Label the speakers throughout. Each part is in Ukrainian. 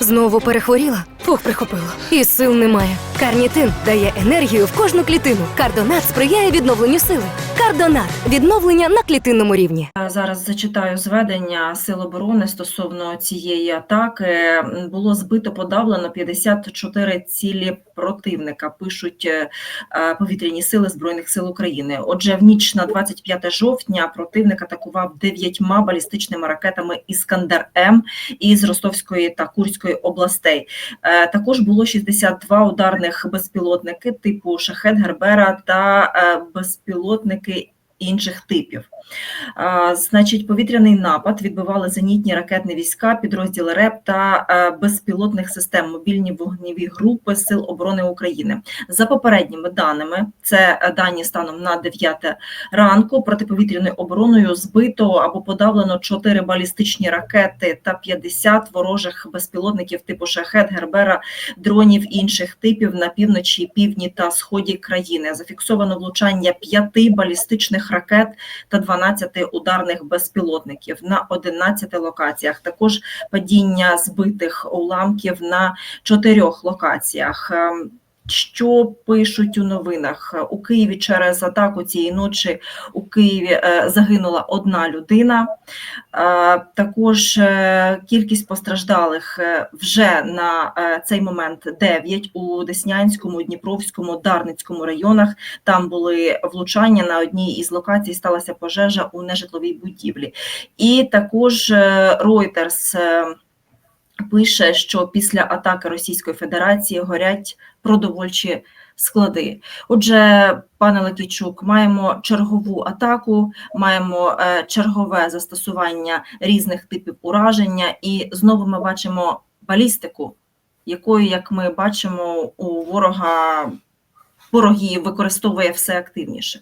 Speaker 1: Знову перехворіла? Фух, прихопило. І сил немає. Карнітин дає енергію в кожну клітину. Кардонат сприяє відновленню сили. Кардонат відновлення на клітинному рівні.
Speaker 2: Е, Зараз зачитаю зведення Сил оборони стосовно цієї атаки. Було збито подавлено 54 цілі противника. Пишуть е, е, повітряні сили збройних сил України. Отже, в ніч на 25 жовтня противник атакував дев'ятьма балістичними ракетами Іскандер М із Ростовської та Курської областей. Е, Також було 62 ударних безпілотники типу Шахет Гербера та е, безпілотники інших типів. Значить, повітряний напад відбивали зенітні ракетні війська, підрозділи РЕП та е, безпілотних систем, мобільні вогневі групи Сил оборони України. За попередніми даними, це е, дані станом на 9 ранку. Протиповітряною обороною збито або подавлено 4 балістичні ракети та 50 ворожих безпілотників типу Шахет, Гербера, дронів інших типів на півночі, півдні та сході країни. Зафіксовано влучання п'яти балістичних ракет та 12 ударних безпілотників на 11 локаціях. Також падіння збитих уламків на чотирьох локаціях. Що пишуть у новинах у Києві через атаку цієї ночі у Києві е, загинула одна людина. Е, Також е, кількість постраждалих вже на цей момент 9 у Деснянському, Дніпровському, Дарницькому районах. Там були влучання на одній із локацій. Сталася пожежа у нежитловій будівлі. І також Reuters пише, що після атаки Російської Федерації горять продовольчі склади. Отже, пане Лакічук, маємо чергову атаку, маємо е, чергове застосування різних типів ураження, і знову ми бачимо балістику, якою, як ми бачимо, у ворога ворог її використовує все активніше.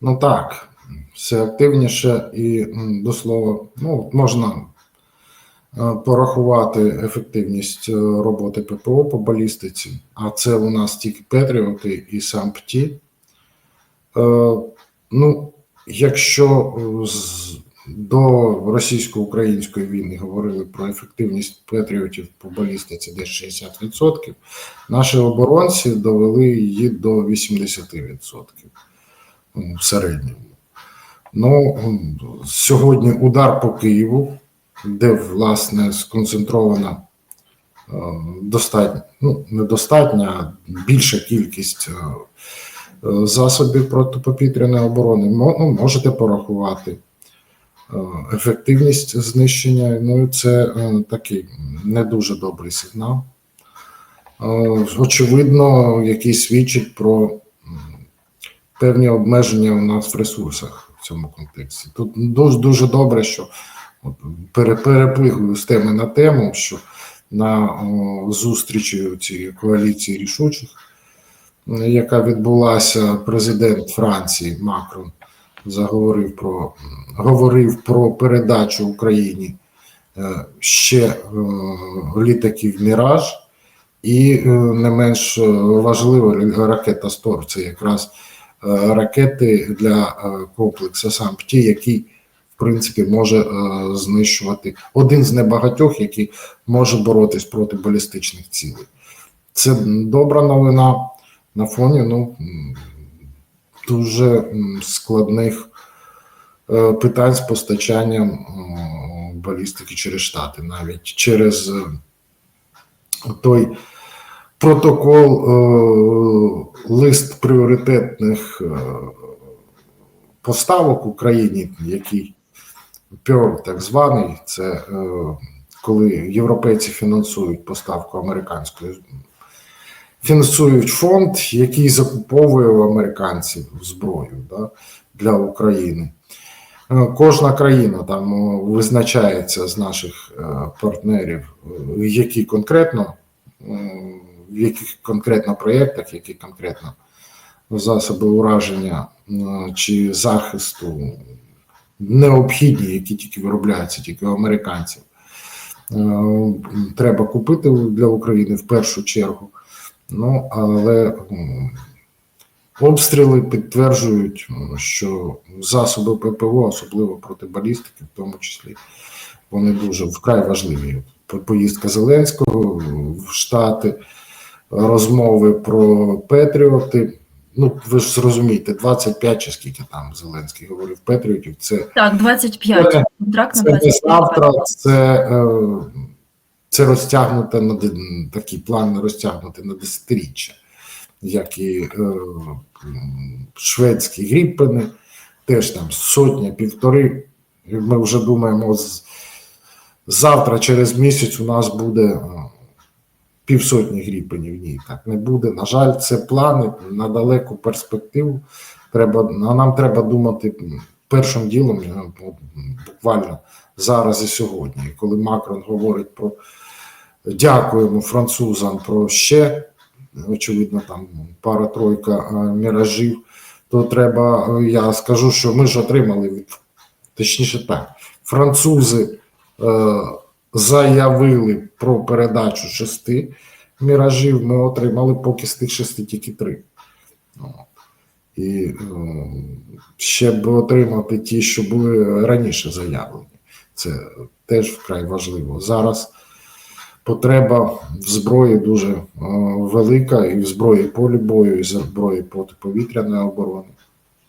Speaker 3: Ну так, все активніше і до слова, ну, можна порахувати ефективність е, роботи ППО по балістиці, а це у нас тільки Петріоти і САМПТі. Е, Ну, якщо е, до російсько-української війни говорили про ефективність Петріотів по балістиці десь 60%, наші оборонці довели її до 80% в середньому. Ну, сьогодні удар по Києву, де, власне, сконцентрована е, достатньо, ну, недостатня, більша кількість е, засобів протиповітряної оборони. Ну, можете порахувати. Е, Ефективність знищення, ну це такий не дуже добрий сигнал. Очевидно, який свідчить про певні обмеження у нас в ресурсах в цьому контексті. Тут дуже дуже добре, що перепихую з теми на тему, що на зустрічі цієї коаліції рішучих, яка відбулася, президент Франції Макрон заговорив про говорив про передачу Україні е, ще е, літаків Міраж. І е, не менш важливо ракета Стор це якраз ракети для комплексу САМПТІ, який принципі може е, знищувати один з небагатьох, який може боротись проти балістичних цілей. Це добра новина на фоні ну, дуже складних е, питань з постачанням е, балістики через Штати, навіть через той протокол, лист пріоритетних поставок Україні, який PEARL так званий, це е, коли європейці фінансують поставку американської, фінансують фонд, який закуповує у американців зброю да, для України. Е, Кожна країна там е, визначається з наших партнерів, які конкретно в яких конкретно проєктах, які конкретно засоби ураження чи захисту необхідні, які тільки виробляються тільки у американців. Е, Треба купити для України в першу чергу. Ну, але обстріли підтверджують, що засоби ППО, особливо проти балістики, в тому числі, вони дуже вкрай важливі по- поїздка Зеленського в Штати, розмови про Петріоти. Ну, ви ж зрозумієте, 25 чи скільки там Зеленський говорив Петріотів, це
Speaker 2: Так, 25.
Speaker 3: Це-
Speaker 2: Контракт на
Speaker 3: це
Speaker 2: 25.
Speaker 3: завтра, це, е, це розтягнуте на такий план розтягнути на десятиріччя, як і е, шведські гріппени, теж там сотня, півтори. Ми вже думаємо, з- завтра, через місяць, у нас буде е, півсотні гріпенів. Ні, так не буде. На жаль, це плани на далеку перспективу. Треба, а нам треба думати першим ділом, буквально зараз і сьогодні. Коли Макрон говорить про дякуємо французам про ще, очевидно, там пара-тройка е, міражів, то треба, е, я скажу, що ми ж отримали від точніше так, французи е, заявили про передачу шести міражів, ми отримали поки з тих шести тільки три. І ще б отримати ті, що були раніше заявлені. Це теж вкрай важливо. Зараз потреба в зброї дуже велика, і в зброї полі бою, і в зброї протиповітряної оборони.